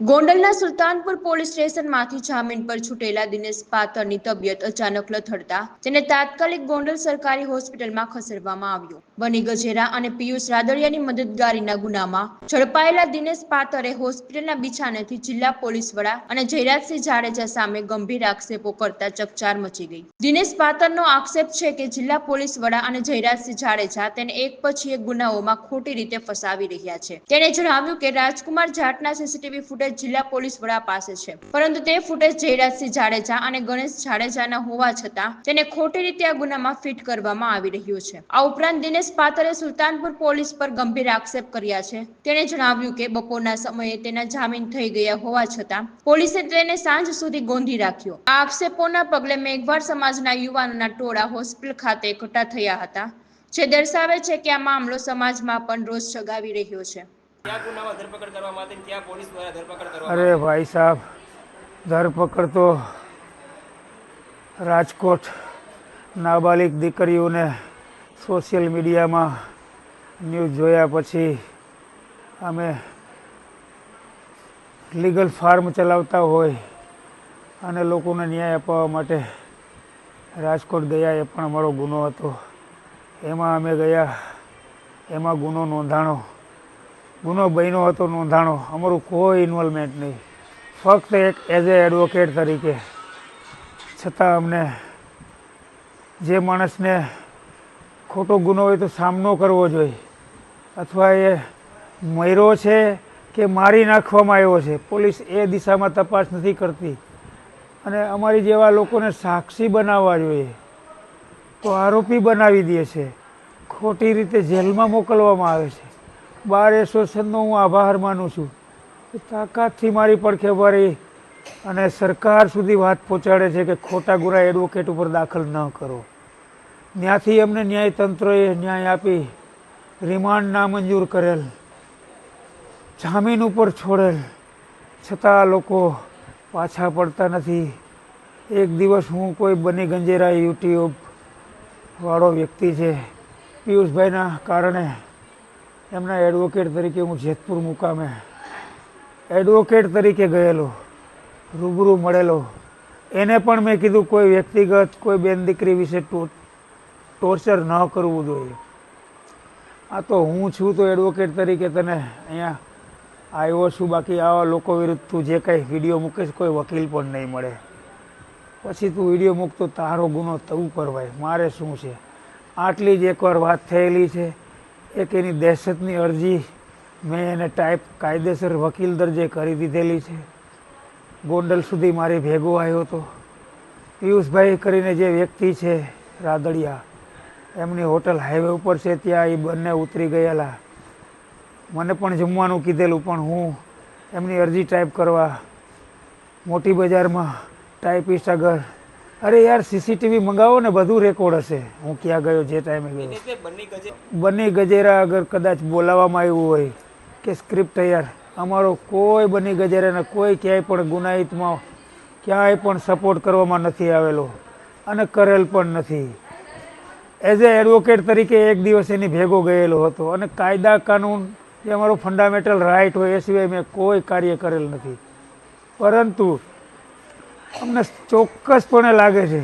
ગોંડલના સુલતાનપુર પોલીસ સ્ટેશનમાંથી જામીન પર છૂટેલા દિનેશ પાથરની તબિયત અચાનક લથડતા તેને તાત્કાલિક ગોંડલ સરકારી હોસ્પિટલમાં ખસેડવામાં આવ્યો. બની ગજેરા અને પિયુષ રાદડિયાની મદદગારીના ગુનામાં ઝડપાયેલા દિનેશ પાથરે હોસ્પિટલના બિછાનેથી જિલ્લા પોલીસ વડા અને જયરાજસિંહ જાડેજા સામે ગંભીર આક્ષેપો કરતા ચકચાર મચી ગઈ. દિનેશ પાતરનો આક્ષેપ છે કે જિલ્લા પોલીસ વડા અને જયરાજસિંહ જાડેજા તેને એક પછી એક ગુનાઓમાં ખોટી રીતે ફસાવી રહ્યા છે. તેણે જણાવ્યું કે રાજકુમાર જાટના સીસીટીવી ફૂટેજ જિલ્લા પોલીસ વડા પાસે છે. પરંતુ તે ફૂટેજ જયરાજસિંહ જાડેજા અને ગણેશ જાડેજાના હોવા છતાં તેને ખોટી રીતે આ ગુનામાં ફિટ કરવામાં આવી રહ્યું છે. આ ઉપરાંત દિનેશ પાતરે સુલતાનપુર પોલીસ પર ગંભીર આક્ષેપ કર્યા છે. તેણે જણાવ્યું કે બપોરના સમયે તેના જામીન થઈ ગયા હોવા છતાં પોલીસે તેને સાંજ સુધી ગોંધી રાખ્યો. આ આક્ષેપોના પગલે મેઘવાર સમાજના યુવાનોના ટોળા હોસ્પિટલ ખાતે એકઠા થયા હતા, જે દર્શાવે છે કે આ મામલો સમાજમાં પણ રોષ જગાવી રહ્યો છે. કયા ગુનામાં ધરપકડ કરવામાં હતી અને પોલીસ દ્વારા ધરપકડ કરવામાં અરે ભાઈ સાહેબ ધરપકડ તો રાજકોટ નાબાલિક દીકરીઓને સોશિયલ મીડિયામાં ન્યૂઝ જોયા પછી અમે લીગલ ફાર્મ ચલાવતા હોય અને લોકોને ન્યાય અપાવવા માટે રાજકોટ ગયા એ પણ અમારો ગુનો હતો. એમાં અમે ગયા એમાં ગુનો નોંધાણો ગુનો બન્યો હતો નોંધાણો. અમારું કોઈ ઇન્વોલ્વમેન્ટ નહીં. ફક્ત એક એઝ એ એડવોકેટ તરીકે. છતાં અમને જે માણસને ખોટો ગુનો હોય તો સામનો કરવો જોઈએ. અથવા એ મર્યો છે કે મારી નાખવામાં આવ્યો છે. પોલીસ એ દિશામાં તપાસ નથી કરતી. અને અમારી જેવા લોકોને સાક્ષી બનાવવા જોઈએ. તો આરોપી બનાવી દે છે. ખોટી રીતે જેલમાં મોકલવામાં આવે છે. બાર એસોસિએશનનો હું આભાર માનું છું. તાકાતથી મારી પડખે ભરી અને સરકાર સુધી વાત પહોંચાડે છે કે ખોટા ગુના એડવોકેટ ઉપર દાખલ ન કરો. ત્યાંથી અમને ન્યાયતંત્રએ ન્યાય આપી રિમાન્ડ નામંજૂર કરેલ, જામીન ઉપર છોડેલ. છતાં લોકો પાછા પડતા નથી. એક દિવસ હું કોઈ બની ગંજેરા યુટ્યુબ વાળો વ્યક્તિ છે. પિયુષભાઈના કારણે એમના એડવોકેટ તરીકે હું જેતપુર મુકામે એડવોકેટ તરીકે ગયેલો, રૂબરૂ મળેલો. એને પણ મેં કીધું કોઈ વ્યક્તિગત, કોઈ બેન દીકરી વિશે ટોર્ચર ન કરવું જોઈએ. આ તો હું છું તો એડવોકેટ તરીકે તને અહીંયા આવ્યો છું, બાકી આવા લોકો વિરુદ્ધ તું જે કાંઈ વીડિયો મૂકીશ, કોઈ વકીલ પણ નહીં મળે. પછી તું વીડિયો મૂકતો તારો ગુનો તું કરવાય મારે શું છે? આટલી જ એકવાર વાત થયેલી છે. એક એની દહેશતની અરજી મેં એને ટાઈપ કાયદેસર વકીલ દરજે કરી દીધેલી છે. ગોંડલ સુધી મારી ભેગો આવ્યો હતો. પિયુષભાઈ કરીને જે વ્યક્તિ છે, રાદડિયા, એમની હોટલ હાઈવે ઉપર છે, ત્યાં એ બંને ઉતરી ગયેલા. મને પણ જમવાનું કીધેલું, પણ હું એમની અરજી ટાઈપ કરવા મોટી બજારમાં ટાઈપિસ્ટ આગળ અરે યાર સીસીટીવી મંગાવો ને બધું રેકોર્ડ હશે. હું ક્યાં ગયો જે ટાઈમે ગયો. બંને ગજેરા અગર કદાચ બોલાવવામાં આવ્યું હોય કે સ્ક્રિપ્ટ તૈયાર. અમારો કોઈ બની ગજેરાને કોઈ ક્યાંય પણ ગુનાહિતમાં ક્યાંય પણ સપોર્ટ કરવામાં નથી આવેલો અને કરેલ પણ નથી. એઝ એ એડવોકેટ તરીકે એક દિવસ એની ભેગો ગયેલો હતો અને કાયદા કાનૂન જે અમારો ફંડામેન્ટલ રાઇટ હોય એ સિવાય મેં કોઈ કાર્ય કરેલ નથી. પરંતુ અમને ચોક્કસપણે લાગે છે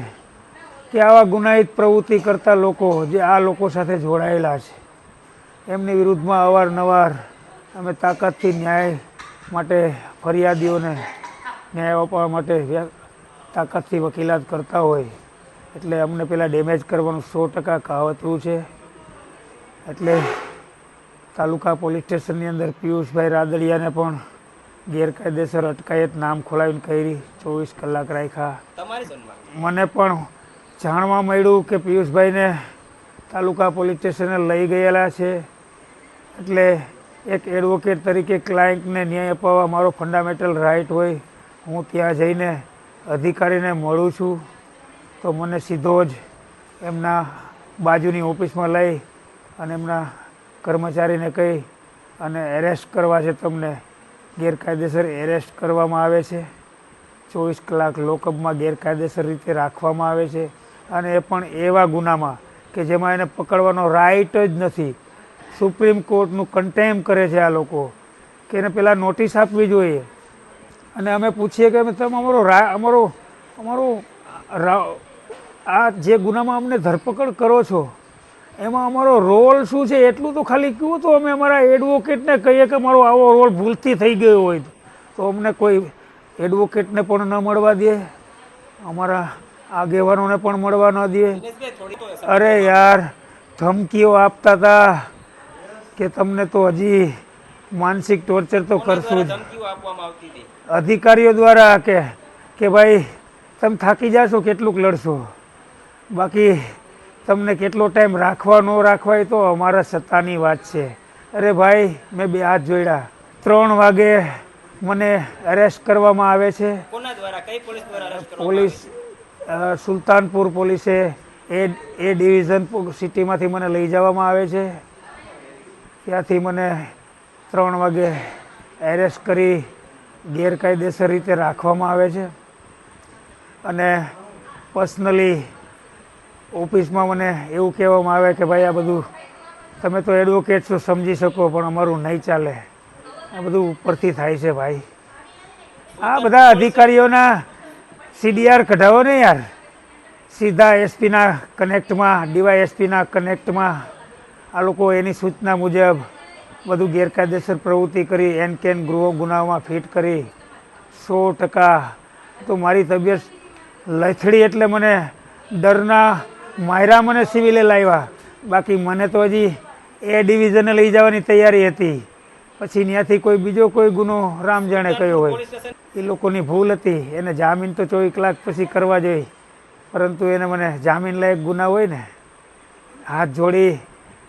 કે આવા ગુનાહિત પ્રવૃત્તિ કરતા લોકો જે આ લોકો સાથે જોડાયેલા છે, એમની વિરુદ્ધમાં અવારનવાર અમે તાકાતથી ન્યાય માટે ફરિયાદીઓને ન્યાય અપાવવા માટે તાકાતથી વકીલાત કરતા હોય, એટલે અમને પેલા ડેમેજ કરવાનું સો ટકા કાવતરું છે. એટલે તાલુકા પોલીસ સ્ટેશનની અંદર પિયુષભાઈ રાદડિયાને પણ ગેરકાયદેસર અટકાયત નામ ખોલાવીને કરી ચોવીસ કલાક રાખ્યા. મને પણ જાણવા મળ્યું કે પિયુષભાઈને તાલુકા પોલીસ સ્ટેશને લઈ ગયેલા છે. એટલે એક એડવોકેટ તરીકે ક્લાયન્ટને ન્યાય અપાવવા મારો ફંડામેન્ટલ રાઇટ હોય. હું ત્યાં જઈને અધિકારીને મળું છું. તો મને સીધો જ એમના બાજુની ઓફિસમાં લઈ અને એમના કર્મચારીને કહી અને એરેસ્ટ કરવા છે તમને. ગેરકાયદેસર એરેસ્ટ કરવામાં આવે છે. ચોવીસ કલાક લોકઅપમાં ગેરકાયદેસર રીતે રાખવામાં આવે છે. અને એ પણ એવા ગુનામાં કે જેમાં એને પકડવાનો રાઇટ જ નથી. સુપ્રીમ કોર્ટનું કન્ટેમ કરે છે આ લોકો કે એને પહેલાં નોટિસ આપવી જોઈએ. અને અમે પૂછીએ કે તમે અમારો રા, અમારો અમારો આ જે ગુનામાં અમને ધરપકડ કરો છો એમાં અમારો રોલ શું છે એટલું તો ખાલી કહ્યું તો અમે અમારા એડવોકેટને કહીએ કે મારો આવો રોલ ભૂલથી થઈ ગયો હોય તો. અમને કોઈ એડવોકેટને પણ ન મળવા દે. અમારા આગેવાનોને પણ મળવા ન દે. અરે યાર ધમકીઓ આપતા હતા કે તમને તો હજી માનસિક ટોર્ચર તો કરશું જ. અધિકારીઓ દ્વારા કે કે ભાઈ તમે થાકી જાશો કેટલુંક લડશો. બાકી તમને કેટલો ટાઈમ રાખવા ન રાખવા એ તો અમારા સત્તાની વાત છે. અરે ભાઈ મેં બે હાથ જોડ્યા. ત્રણ વાગે મને અરેસ્ટ કરવામાં આવે છે. પોલીસ સુલતાનપુર પોલીસે એ એ ડિવિઝન સિટીમાંથી મને લઈ જવામાં આવે છે. ત્યાંથી મને ત્રણ વાગે એરેસ્ટ કરી ગેરકાયદેસર રીતે રાખવામાં આવે છે. અને પર્સનલી ઓફિસમાં મને એવું કહેવામાં આવે કે ભાઈ આ બધું તમે તો એડવોકેટ છો, સમજી શકો, પણ અમારું નહીં ચાલે. આ બધું ઉપરથી થાય છે ભાઈ. આ બધા અધિકારીઓના સીડીઆર કઢાવો ને યાર. સીધા એસપીના કનેક્ટમાં, ડીવાયએસપીના કનેક્ટમાં. આ લોકો એની સૂચના મુજબ બધું ગેરકાયદેસર પ્રવૃત્તિ કરી એન કેન ગૃહ ગુનાઓમાં ફિટ કરી. સો ટકા. તો મારી તબિયત લથડી એટલે મને ડરના માયરા મને સિવિલે લાવ્યા બાકી મને તો હજી એ ડિવિઝને લઈ જવાની તૈયારી હતી. પછી ત્યાંથી કોઈ બીજો કોઈ ગુનો રામ જાણે કયો હોય. એ લોકોની ભૂલ હતી. એને જામીન તો ચોવીસ કલાક પછી કરવા જોઈએ પરંતુ એને મને જામીન લાયક ગુના હોય ને, હાથ જોડી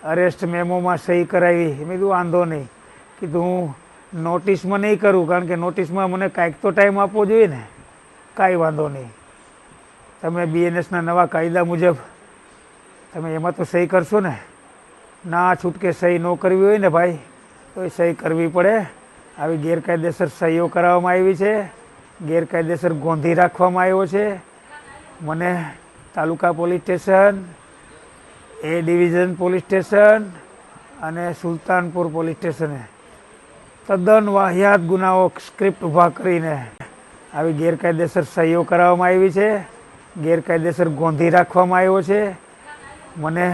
અરેસ્ટ મેમોમાં સહી કરાવી. મેં કીધું, વાંધો નહીં. કીધું, હું નોટિસમાં નહીં કરું, કારણ કે નોટિસમાં મને કાંઈક તો ટાઈમ આપવો જોઈએ ને. કાંઈ વાંધો નહીં. તમે બીએનએસના નવા કાયદા મુજબ તમે એમાં તો સહી કરશો ને? ના છૂટકે સહી ન કરવી હોય ને ભાઈ તો એ સહી કરવી પડે. આવી ગેરકાયદેસર સહીઓ કરાવવામાં આવી છે, ગેરકાયદેસર ગોંધી રાખવામાં આવ્યો છે. મને taluka police station, A division police station અને સુલતાનપુર પોલીસ સ્ટેશને તદ્દન વાહિયાત ગુનાઓ સ્ક્રિપ્ટ ઊભા કરીને આવી ગેરકાયદેસર સહીઓ કરાવવામાં આવી છે, ગેરકાયદેસર ગોંધી રાખવામાં આવ્યો છે. મને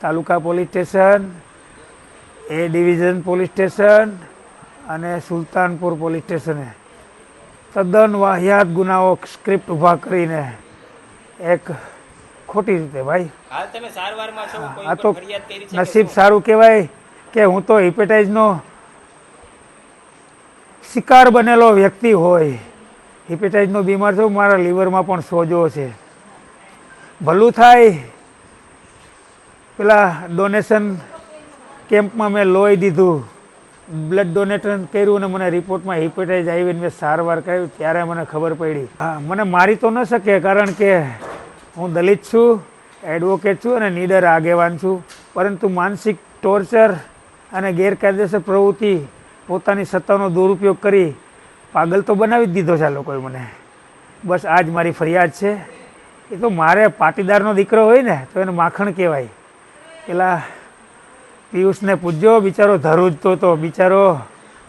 taluka police station A division police station અને સુલતાનપુર પોલીસ સ્ટેશને તદ્દન વાહિયાત ગુનાઓ સ્ક્રિપ્ટ ઊભા કરીને એક ખોટી રીતે ભાઈ. આ તો નસીબ સારું કહેવાય કે હું તો હિપેટાઇઝનો શિકાર બનેલો વ્યક્તિ હોય હિપેટાઇઝનો બીમાર છું મારા લીવરમાં પણ સોજો છે. ભલું થાય પેલા ડોનેશન કેમ્પમાં મેં લોહી દીધું. બ્લડ ડોનેશન કર્યું અને મને રિપોર્ટમાં હિપેટાઇઝ આવીને મેં સારવાર કર્યું ત્યારે મને ખબર પડી. હા, મને મારી તો ન શકે કારણ કે હું દલિત છું એડવોકેટ છું અને નીડર આગેવાન છું. પરંતુ માનસિક ટોર્ચર અને ગેરકાયદેસર પ્રવૃત્તિ, પોતાની સત્તાનો દુરુપયોગ કરી પાગલ તો બનાવી જ દીધો છે આ લોકોએ મને. બસ આ જ મારી ફરિયાદ છે. એ તો મારે પાટીદારનો દીકરો હોય ને, તો એને માખણ કહેવાય. પેલા પિયુષને પૂછજો બિચારો ધરુજતો હતો બિચારો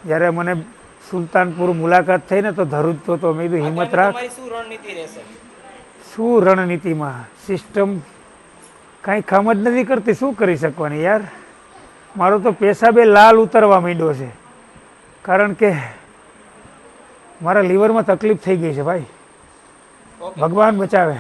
જ્યારે મને સુલતાનપુર મુલાકાત થઈ ને તો ધરુજતો હતો મેં કીધું હિંમત રાખ. શું રણનીતિ રહેશે? શું રણનીતિમાં? સિસ્ટમ કાંઈ કામ જ નથી કરતી. શું કરી શકવાની યાર? મારો તો પેશાબે લાલ ઉતરવા માંડ્યો છે. કારણ કે મારા લીવરમાં તકલીફ થઈ ગઈ છે ભાઈ. ભગવાન બચાવે.